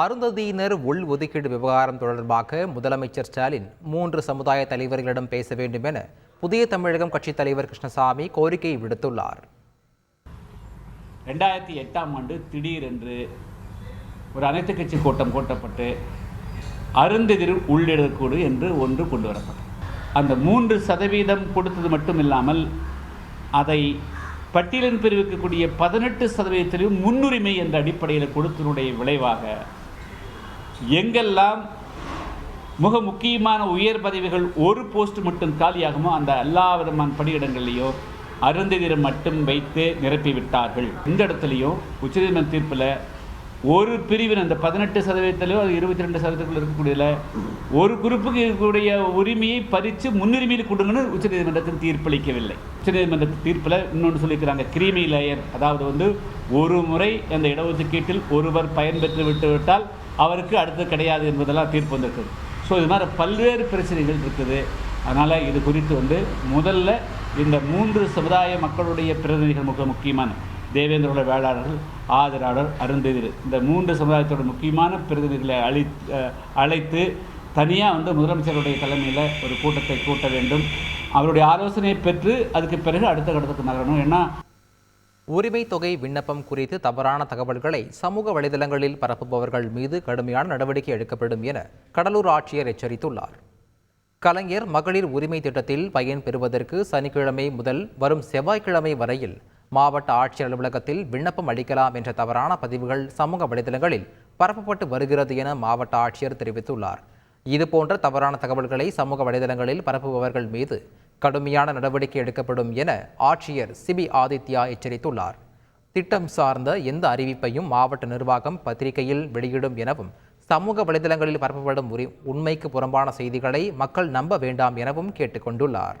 அருந்ததியினர் உள் ஒதுக்கீடு விவகாரம் தொடர்பாக முதலமைச்சர் ஸ்டாலின் மூன்று சமுதாய தலைவர்களிடம் பேச வேண்டும் என புதிய தமிழகம் கட்சித் தலைவர் கிருஷ்ணசாமி கோரிக்கை விடுத்துள்ளார். ரெண்டாயிரத்தி எட்டாம் ஆண்டு திடீரென்று ஒரு அனைத்து கட்சி கூட்டம் கூட்டப்பட்டு அருந்ததிர் உள்ளிடக்கூடு என்று ஒன்று கொண்டு வரப்பட்டது. அந்த மூன்று சதவீதம் கொடுத்தது மட்டும் இல்லாமல் அதை பட்டியலின் பிரிவுக்கக்கூடிய பதினெட்டு சதவீதத்திலும் முன்னுரிமை என்ற அடிப்படையில் கொடுத்தனுடைய விளைவாக எங்கெல்லாம் மிக முக்கியமான உயர் பதவிகள் ஒரு போஸ்ட் மட்டும் காலியாகுமோ அந்த எல்லா விதமான பணியிடங்கள்லையோ அருந்ததிரம் மட்டும் வைத்து நிரப்பிவிட்டார்கள். இந்த இடத்துலையும் உச்சநீதிமன்ற தீர்ப்பில் ஒரு பிரிவின் அந்த பதினெட்டு சதவீதத்திலோ அது இருபத்தி ரெண்டு சதவீதத்தில் இருக்கக்கூடியதில் ஒரு குரூப்புக்கு இருக்கக்கூடிய உரிமையை பறித்து முன்னுரிமையில் கொடுங்கன்னு உச்சநீதிமன்றத்தின் தீர்ப்பளிக்கவில்லை. உச்சநீதிமன்ற தீர்ப்பில் இன்னொன்று சொல்லியிருக்கிறாங்க கிரீமி லேயர். அதாவது வந்து ஒரு முறை அந்த இடஒதுக்கீட்டில் ஒருவர் பயன்பெற்று விட்டுவிட்டால் அவருக்கு அடுத்து கிடையாது என்பதெல்லாம் தீர்ப்பு வந்திருக்குது. ஸோ இது மாதிரி பல்வேறு பிரச்சனைகள் இருக்குது. அதனால் இது குறித்து வந்து முதல்ல இந்த மூன்று சமுதாய மக்களுடைய பிரதிநிதிகள் மிக முக்கியமான தேவேந்திரோட வேளாளர்கள் ஆதரவாளர் அருந்ததிர். இந்த மூன்று சமுதாயத்தோட முக்கியமான பிரதிநிதிகளை அழி அழைத்து தனியாக வந்து முதலமைச்சருடைய தலைமையில் ஒரு கூட்டத்தை கூட்ட வேண்டும். அவருடைய ஆலோசனையை பெற்று அதுக்கு பிறகு அடுத்த கட்டத்துக்கு நகரணும். ஏன்னா உரிமை தொகை விண்ணப்பம் குறித்து தவறான தகவல்களை சமூக வலைதளங்களில் பரப்புபவர்கள் மீது கடுமையான நடவடிக்கை எடுக்கப்படும் என கடலூர் ஆட்சியர் எச்சரித்துள்ளார். கலைஞர் மகளிர் உரிமை திட்டத்தில் பயன் பெறுவதற்கு சனிக்கிழமை முதல் வரும் செவ்வாய்க்கிழமை வரையில் மாவட்ட ஆட்சியர் அலுவலகத்தில் விண்ணப்பம் அளிக்கலாம் என்ற தவறான பதிவுகள் சமூக வலைதளங்களில் பரப்பப்பட்டு வருகிறது என மாவட்ட ஆட்சியர் தெரிவித்துள்ளார். இதுபோன்ற தவறான தகவல்களை சமூக வலைதளங்களில் பரப்புபவர்கள் மீது கடுமையான நடவடிக்கை எடுக்கப்படும் என ஆட்சியர் சிபி ஆதித்யா எச்சரித்துள்ளார். திட்டம் சார்ந்த எந்த அறிவிப்பையும் மாவட்ட நிர்வாகம் பத்திரிகையில் வெளியிடும் எனவும் சமூக வலைதளங்களில் பரப்பப்படும் உரி உண்மைக்கு புறம்பான செய்திகளை மக்கள் நம்ப வேண்டாம் எனவும் கேட்டுக்கொண்டுள்ளார்.